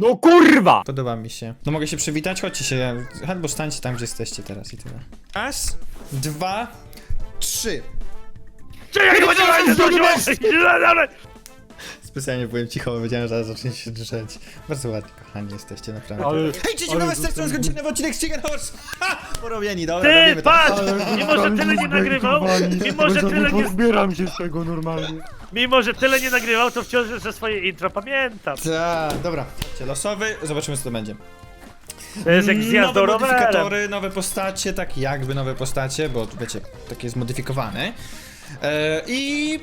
No kurwa! Podoba mi się. No mogę się przywitać? Chodźcie się, albo stańcie tam, gdzie jesteście teraz i tyle. Raz, dwa, trzy. Czekaj, chodź, chodź, chodź, chodź. Specjalnie byłem cicho, bo wiedziałem, że zacznie się drzeć. Bardzo ładnie, kochani, jesteście, naprawdę. Ale- Hej, ale nowe to- serce, skończymy nowy odcinek z Chicken Horse! Ha! Porobieni, dobra, Ty, robimy to. patrz! Mimo, że tyle nie nagrywał, mimo, że tyle nie, Pozbieram się z tego normalnie. mimo, że tyle nie nagrywał, to wciąż jeszcze swoje intro pamiętam. Ta, dobra, Słuchajcie, losowy, zobaczymy co to będzie. To jest jak zjazd do Nowe rowerem. modyfikatory, nowe postacie, tak jakby nowe postacie, bo tu wiecie, takie zmodyfikowane. E, I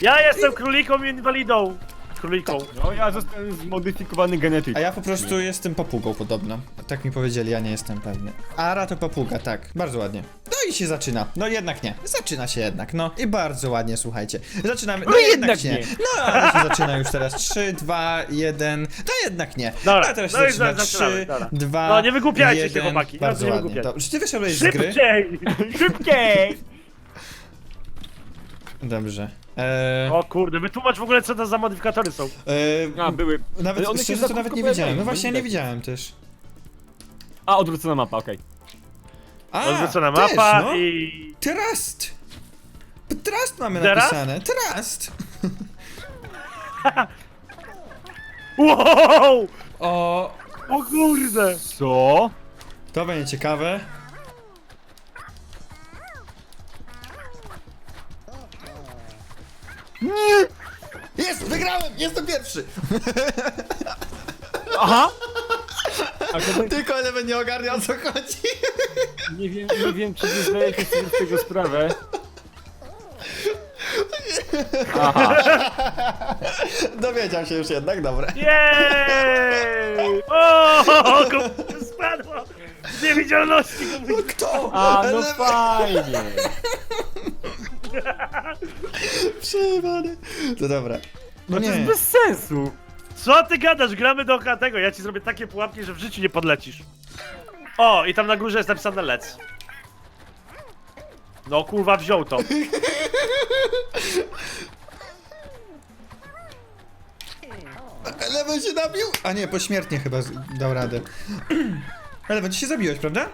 Ja jestem króliką inwalidą. Króliką. No ja zostałem zmodyfikowany genetycznie. A ja po prostu jestem papugą podobno. Tak mi powiedzieli, ja nie jestem pewny. Ara to papuga, tak. Bardzo ładnie. No i się zaczyna. No jednak nie. Zaczyna się jednak, no. I bardzo ładnie, słuchajcie. Zaczynamy. No, No jednak, jednak nie. nie. No ale się zaczyna już teraz. 3, 2, 1. No jednak nie. Dobra, A teraz no się i zaczyna. za- zaczynamy, 3, dobra. 2, No, nie wygłupiajcie się, 1. chłopaki, Bardzo nie ładnie. wygłupiajcie. Dobrze. Czy ty wyszedłeś z gry? Szybciej! Szybciej! Dobrze. Eee, O kurde, wytłumacz w ogóle co to za modyfikatory są. eee, A, były. nawet, Ale one się szczerze, za to nawet nie widziałem. pojawiają, No właśnie, nie widziałem też. A, odwrócona mapa, okej. A, Odwrócona też, mapa no. i... Trust! Trust mamy Teraz? napisane. Trust! Wow! O, O kurde! Co? to będzie ciekawe. Nie! Jest! Wygrałem! Jestem pierwszy! Aha! A Tylko Eleven nie ogarnia o co chodzi. nie wiem, nie wiem, czy nie zdajecie sobie z tego sprawę. Aha. Dowiedział się już jednak, dobra. Jej! O! Spadło! Z niewidzialności komputer. Kto? A, no Eleven! fajnie. Przejebany. To dobra. No To nie. jest bez sensu. Co ty gadasz? Gramy do tego. Ja ci zrobię takie pułapki, że w życiu nie podlecisz. O, i tam na górze jest napisane lec. No kurwa, wziął to. Eleven się nabił? A nie, pośmiertnie chyba z- dał radę. Eleven, ty się zabiłeś, prawda?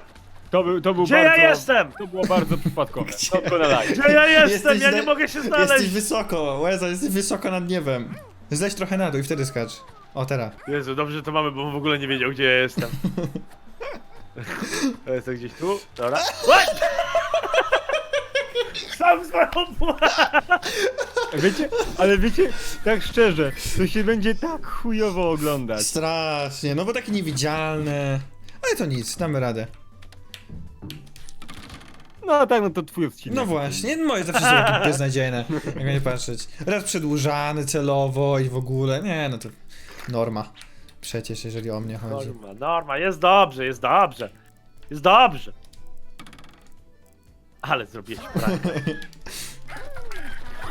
To był, to był Gdzie bardzo... ja jestem? To było bardzo przypadkowe. To na live. Gdzie ja jestem? Jesteś Ja na- nie mogę się Jesteś znaleźć. wysoko, Łeza, jesteś wysoko nad niebem. Zleź trochę na dół i wtedy skacz. O, teraz. Jezu, dobrze że to mamy, bo on w ogóle nie wiedział, gdzie ja jestem. To jest gdzieś tu? Dobra. Sam pułapkę. Wiecie, ale wiecie, tak szczerze, to się będzie tak chujowo oglądać. Strasznie, no bo takie niewidzialne. Ale to nic, damy radę. No tak, no to twój odcinek. No właśnie, moje zawsze są takie beznadziejne, jak nie patrzeć. Raz przedłużany celowo i w ogóle, nie no to norma. Przecież, jeżeli o mnie chodzi. Norma, norma, jest dobrze, jest dobrze. Jest dobrze. Ale zrobiłeś prank.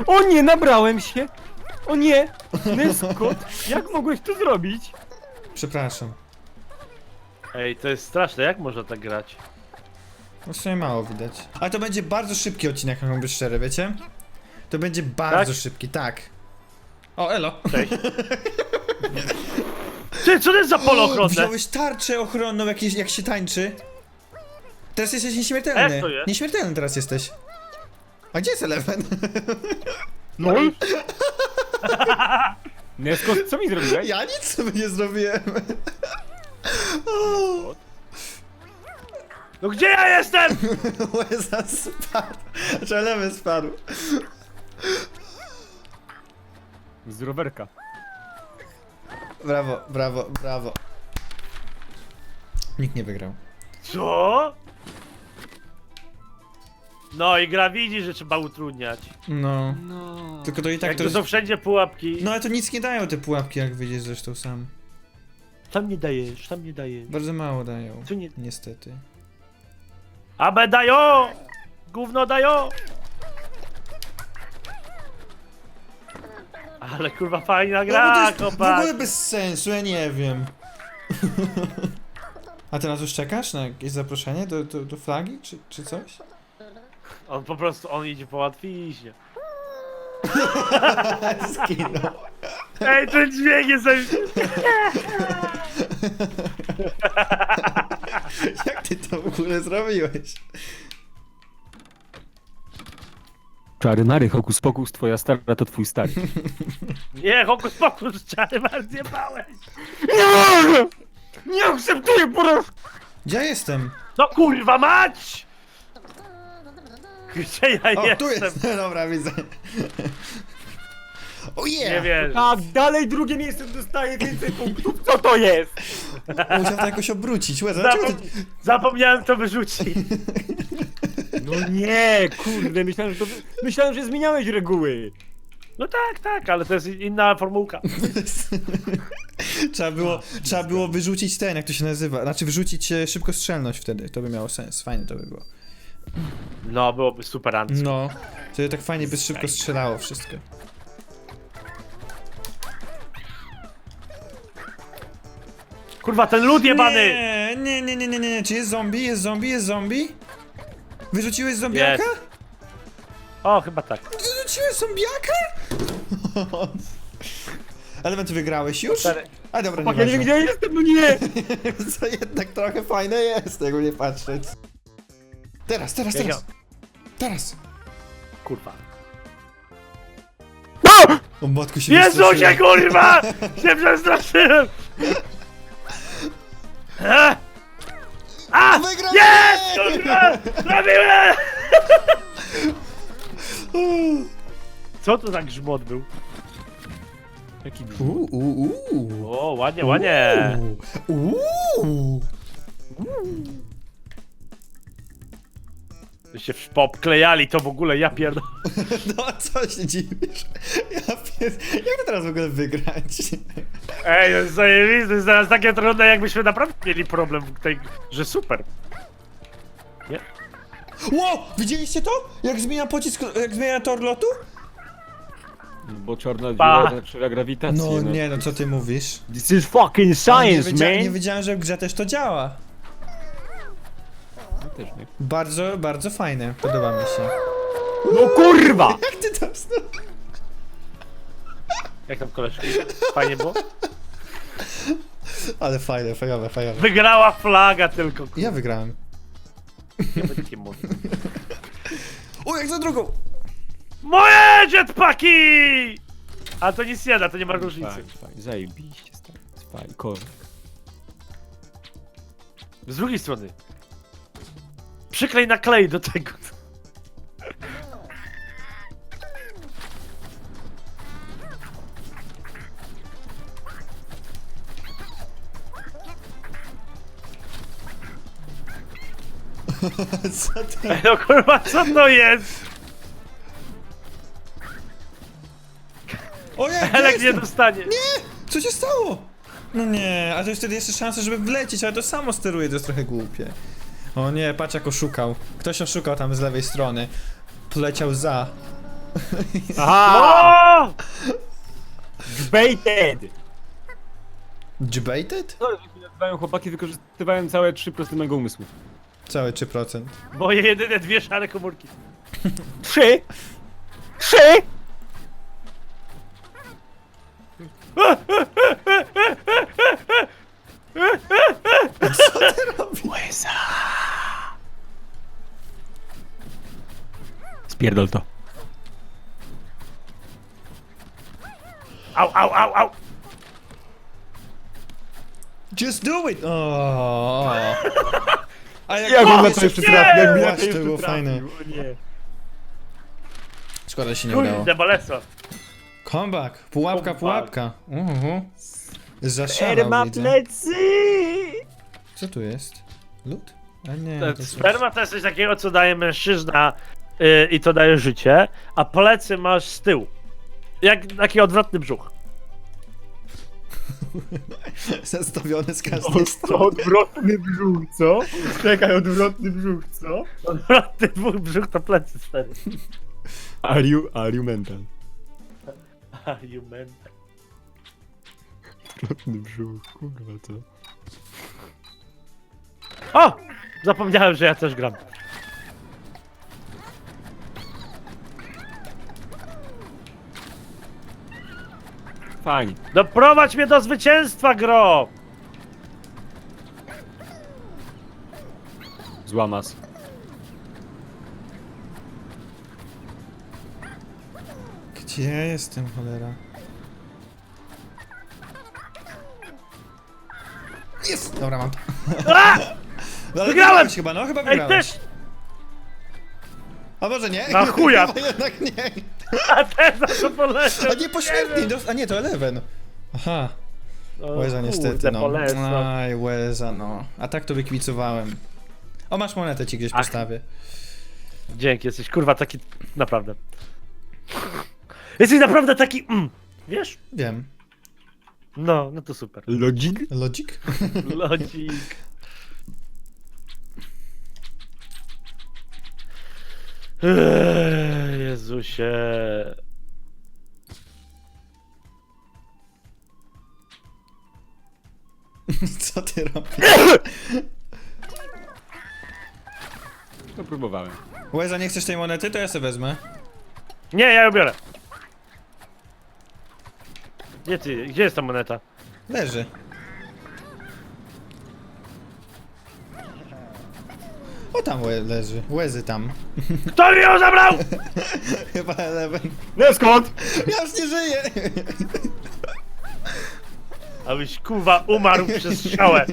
O nie, nabrałem się! O nie! Neskot, jak mogłeś to zrobić? Przepraszam. Ej, to jest straszne, jak można tak grać? No w sumie mało widać. Ale to będzie bardzo szybki odcinek, mam być szczery, wiecie? To będzie bardzo Tak? szybki, tak. O, elo. Cześć. Ty, co to jest za polo ochronne? Wziąłeś tarczę ochronną, jak, jak się tańczy. Teraz jesteś nieśmiertelny. jak to jest? Nieśmiertelny teraz jesteś. A gdzie jest Eleven? No Neskot, co mi zrobiłeś? Ja nic sobie nie zrobiłem. O, No gdzie ja jestem? Łeza spadł. Czy Eleven spadł? Z rowerka. Brawo, brawo, brawo. Nikt nie wygrał. Co? No i gra widzi, że trzeba utrudniać. No. No. Tylko to i tak Jak to to jest... są wszędzie pułapki. No ale to nic nie dają te pułapki, jak wyjdziesz zresztą sam. Tam nie dajesz, tam nie dajesz. Bardzo mało dają. Tu nie... Niestety. Abe dają! Gówno dają! Ale kurwa fajna No, bo gra, to jest w ogóle bez sensu, ja nie wiem. A na coś czekasz? Na jakieś zaproszenie do, do, do flagi, czy, czy coś? On po prostu, on idzie po łatwiźnie. Skinął. Ej, ten dźwięk jest... Jak ty to w ogóle zrobiłeś? Czary Mary, hokus pokus, twoja stara to twój stary. Nie, hokus pokus, czary masz zjebałeś. Nie! Nie akceptuję porażki! Gdzie ja jestem? No kurwa mać! Gdzie ja O, jestem? tu jest. Dobra, widzę. O Nie yeah! Tak, dalej drugie miejsce dostaje więcej punktów. Co to jest? Musiał to jakoś obrócić. Łeza, dlaczego Zapom ty... zapomniałem to wyrzucić. No nie, kurde, myślałem, że to... Myślałem, że zmieniałeś reguły. No tak, tak, ale to jest inna formułka. trzeba, było, trzeba było wyrzucić ten, jak to się nazywa. Znaczy wyrzucić e, szybkostrzelność wtedy. To by miało sens. Fajnie to by było. No, byłoby super anty. No. Wtedy tak fajnie by szybko strzelało wszystko. Kurwa, ten lud jebany! Nie, nie, nie, nie, nie, nie. Czy jest zombie? Jest zombie? Jest zombie? Wyrzuciłeś zombiaka? Jest. O, chyba tak. Wyrzuciłeś zombiaka? Element wygrałeś już? A dobra, Fuck, ja nie wiem, nie gdzie ja jestem, no nie! Co jednak trochę fajne jest, jakby nie patrzeć. Teraz, teraz, teraz. Teraz. Kurwa. O matku się Jezusie, wystraszyłem. kurwa! Się przestraszyłem! E! A! Wygrałem! Jest! Kurwa! Zrobiłem! Co to za grzmot był? Jaki Uuu, uuu, uuu. O, ładnie, ładnie. Uuu. Uuu. Się popklejali to w ogóle, ja pierdolę. No, co się dziwisz? Ja pier... Jak to teraz w ogóle wygrać? Ej, to jest zajebiste, to jest zaraz takie trudne, jakbyśmy naprawdę mieli problem w tej, że super. Nie? Ło! Widzieliście to? Jak zmienia pocisk, jak zmienia tor lotu? Bo czarna Pa. dziura zaczyna grawitację. No nie, no co ty mówisz? This is fucking nie, science, man! nie wiedziałem, że w grze też to działa. Ja. Bardzo, bardzo fajne. Podoba mi się. No kurwa! Jak ty to znowu? Jak tam koleżki? Fajnie było? Ale fajne, fajowe, fajowe. Wygrała flaga tylko. Ja wygrałem. Będę mówił. O, jak za drugą! Moje jetpacki! A to nic nie da, to nie ma różnicy. Fajnie, fajnie, zajebiście, stary. Fajnie, korek. Z drugiej strony. Przyklej na klej do tego. Co ty? Ej, No kurwa, co to jest? O, ja, ja Elek nie jestem. dostanie. Nie! Co się stało? No nie, a to jest wtedy jeszcze szansa, żeby wlecieć, ale to samo steruje, to jest trochę głupie. O nie, patrz jak oszukał. Ktoś oszukał tam z lewej strony. Poleciał za. Aha! O! Baited! Debated? No, jak mnie nazywają chłopaki, wykorzystywają całe 3% mego umysłu. Całe 3%. Moje jedyne dwie szare komórki. Trzy! Spierdol to. Au, au, au, au! Just do it! O. A jak Jak on na jeszcze- to jeszcze nie! trafił? Jak mi na Właśnie, to było trafił, fajne. O nie. Szkoda, że się nie udało. Kurde. Comeback! Pułapka, Comeback. pułapka. Uhu. Zaszalał, Sperma widzę. plecy! Co tu jest? Lód? A nie, To to jest... Sperma to jest coś takiego, co daje mężczyzna yy, i to daje życie, a plecy masz z tyłu. Jak taki odwrotny brzuch. Zastawione z każdej O, strony. odwrotny brzuch, co? Czekaj, odwrotny brzuch, co? Odwrotny brzuch, brzuch to plecy stary. Are you, are you mental? Argument. Odwrotny brzuch, kurwa, co? O! Zapomniałem, że ja też gram. Fajnie. Doprowadź mnie do zwycięstwa, gro! Złamas. Gdzie ja jestem, cholera? Jest! Dobra, mam to. No, Wygrałem! chyba, no chyba Ej, też! A może nie? Na chuja! Chyba jednak nie. A też za to poleciał! A nie pośredni, dos- a nie, to Eleven. Aha, O, Łeza niestety, no. polecam. Aj, Łeza, no. A tak to wykwicowałem. O, masz monetę ci gdzieś Ach. postawię. Dzięki, jesteś kurwa taki... Naprawdę. Jesteś naprawdę taki... Mm. Wiesz? Wiem. No, no to super. Logik? Logic? Lodzik. Eee, Jezusie. Co ty robisz? To próbowałem. Łeza, nie chcesz tej monety? To ja sobie wezmę. Nie, ja ją biorę. Gdzie ty? Gdzie jest ta moneta? Leży. Tam łe leży. Łezy tam. Kto mi ją zabrał? Chyba Eleven. No skąd? Ja już nie żyję! Abyś kurwa umarł przez strzałę.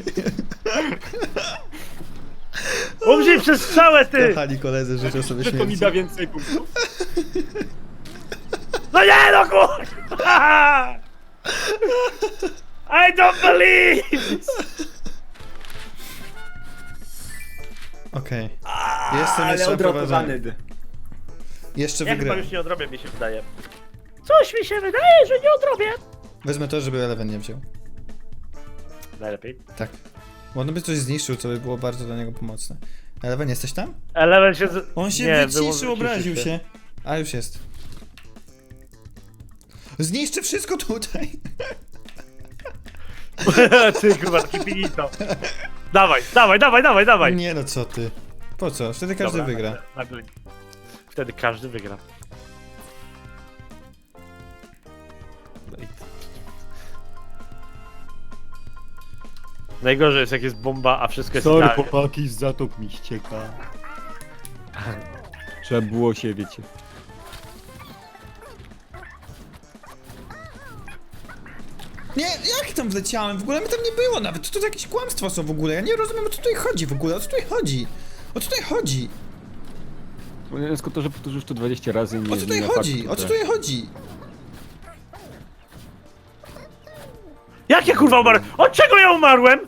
Umrzyj przez strzałę, ty! Kochani koledzy, życzę sobie Że to mi śmierci. da więcej punktów. No nie no kurwa! I don't believe! Okej. Jestem jeszcze na prowadzeniu. Jeszcze Ja chyba wygrałem. już nie odrobię, mi się wydaje. Coś mi się wydaje, że nie odrobię. Wezmę to, żeby Eleven nie wziął. Najlepiej. Tak. Bo on by coś zniszczył, co by było bardzo dla niego pomocne. Eleven, jesteś tam? Eleven się z... On się nie, wyciszył, wyłączył obraził się. A już jest. Zniszczy wszystko tutaj. Ty kurwa, taki finito. Dawaj, dawaj, dawaj, dawaj, dawaj. Nie no, co ty. Po co? Wtedy każdy Dobra, wygra. nagle- Wtedy każdy wygra. No Najgorzej jest jak jest bomba, a wszystko jest Sorry idealnie. chłopaki, zatop mi ścieka. Trzeba było się, wiecie. Tam wleciałem? W ogóle mnie tam nie było nawet. To, to jakieś kłamstwa są w ogóle. Ja nie rozumiem, o co tutaj chodzi w ogóle. O co tutaj chodzi? O co tutaj chodzi? Skoro to, że powtórzysz to 20 razy nie O co tutaj zmienia chodzi? faktu, O co tutaj chodzi? Jak ja kurwa umarłem? Od czego ja umarłem?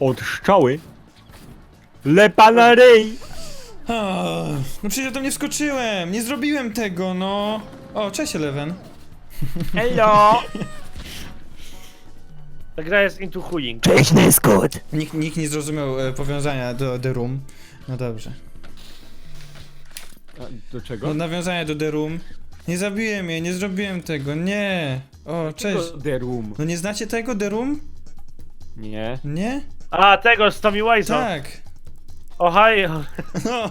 Od szczały? Lepa na ryj! Ah, No przecież ja tam nie wskoczyłem. Nie zrobiłem tego, no. O, cześć Eleven. Hello! Ta gra jest into chujing. Nikt, nikt nie zrozumiał e, powiązania do The Room. No dobrze. A, do czego? No nawiązania do The Room. Nie zabiłem jej, nie zrobiłem tego, nie. O, cześć. The Room. No nie znacie tego The Room? Nie. Nie? A, tego z Tommy Wiseau. Tak. Ohio. No,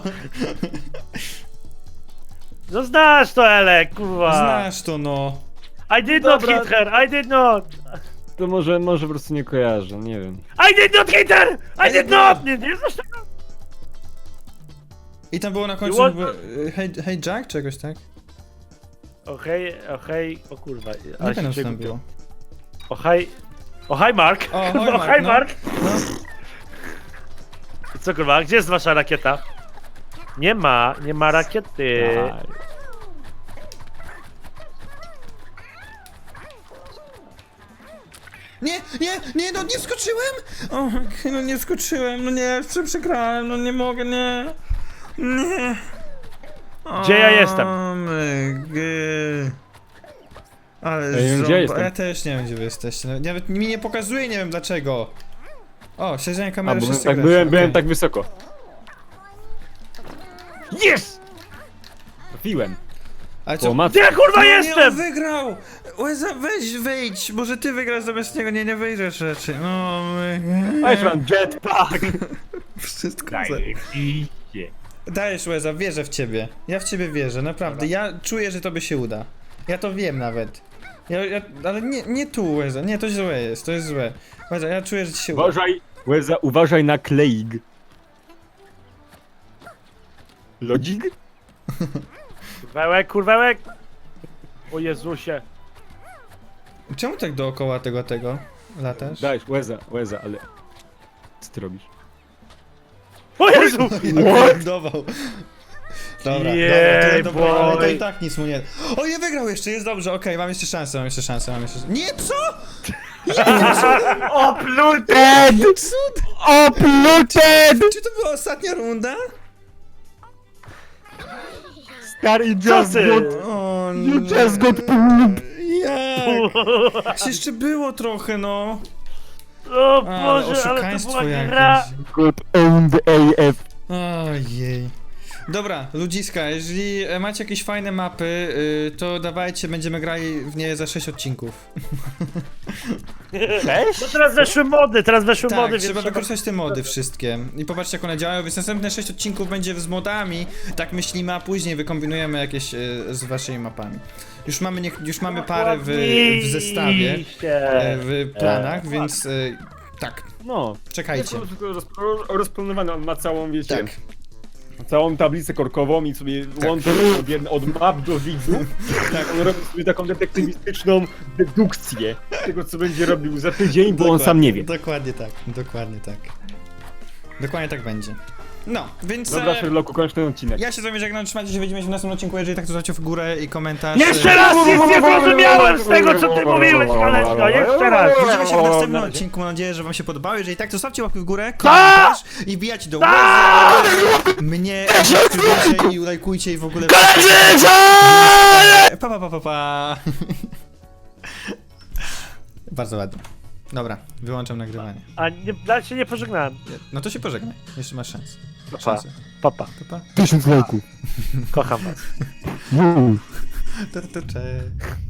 No znasz to, Elek, kurwa. znasz to no. I did not Dobra. hit her, I did not. To może, może po prostu nie kojarzę, nie wiem. I did not hit her! I did not! Nie, nie znasz tego? I tam było na końcu want- jakby, Hey, hey Jack, czegoś tak? Okej, okej, o kurwa. Nie pamiętam co tam było. O hej, o hej Mark! O, hej, Mark, hej no. Mark! No. Co kurwa, gdzie jest wasza rakieta? Nie ma, nie ma rakiety. Nie, nie, nie, no nie skoczyłem! O, no nie skoczyłem, no nie, prze- przegrałem, no nie mogę, nie. Nie. Gdzie ja jestem? O, my g- Ale Ja nie wiem, gdzie ząba- jestem. Ja też nie wiem, gdzie wy jesteście. no, Nawet mi nie pokazuje, nie wiem dlaczego. O, śledzenie A, kamery bo wszyscy tak gracie, byłem, byłem okej. tak wysoko. Yes! Trafiłem. Ale O, mat- Gdzie ja kurwa Nie, on jestem? wygrał! Łeza, weź, wyjdź, może ty wygrasz zamiast niego, nie, nie wyjdziesz rzeczy. No, my... A już mam jetpack! Wszystko za... Zajebiście. Dajesz Łeza, wierzę w ciebie. Ja w ciebie wierzę, naprawdę. Ja czuję, że tobie się uda. Ja to wiem nawet. Ja, ja, ale nie, nie tu Łeza, nie, to źle jest, to jest złe. Łeza, ja czuję, że ci się uda. Uważaj, Łeza, uważaj na kleig. Lodzik? Kurwełek, kurwełek! O Jezusie. Czemu tak dookoła tego, tego latasz? Dajesz, łeza, łeza, ale... Co ty robisz? O Jezu! Lądował. Dobra, Jej, dobra, dobra, ale to i tak nic mu nie... O, nie wygrał jeszcze, jest dobrze, okej, mam jeszcze szansę, mam jeszcze szansę, mam jeszcze... Nie, co? Opluted! Cud! Opluted! Czy to była ostatnia runda? Stary just Czasy. got... O, You just got Jak? Czy jeszcze było trochę, no. O Boże, ale to oszukaństwo była jakieś. gra! Got owned AF. Ojej. Dobra, ludziska, jeżeli e, macie jakieś fajne mapy, y, to dawajcie, będziemy grali w nie za 6 odcinków. No teraz weszły mody, teraz weszły Tak, mody, więc trzeba trzeba... wykorzystać te mody wszystkie. I popatrzcie jak one działają, więc następne 6 odcinków będzie z modami, tak myślimy, a później wykombinujemy jakieś y, z waszymi mapami. Już mamy, nie, już mamy parę w, w zestawie, e, w planach, więc y, tak, No. czekajcie. Jest on ma całą, wiecie, Tak. Całą tablicę korkową i sobie łączy od, od map do widzów. Tak, on robi sobie taką detektywistyczną dedukcję tego, co będzie robił za tydzień, bo on Dokładnie- sam nie wie. Dokładnie tak, dokładnie tak. Dokładnie tak będzie. No, więc... Dobra, e, Sherlocku, kończ ten odcinek. Ja się z wami żegnam, trzymajcie się, widzimy się w następnym odcinku, jeżeli tak to zostawcie w górę i komentarz. Jeszcze raz nic nie zrozumiałem z tego, co ty mówiłeś, Maleczko, jeszcze raz! Widzimy się w następnym Na- odcinku, mam nadzieję, że wam się podobało. Jeżeli tak, to zostawcie łapki w górę, komentarz i wbijajcie do łeza, mnie, subskrybujcie i lajkujcie i w ogóle... Pa, pa, pa, pa, pa. Bardzo ładnie. Dobra, wyłączam nagrywanie. A nie, ja się nie pożegnałem. No to się pożegnaj, jeszcze masz szansę. Papa, Pa, pa. Tysiąc lajków. kocham was. To, to, cześć.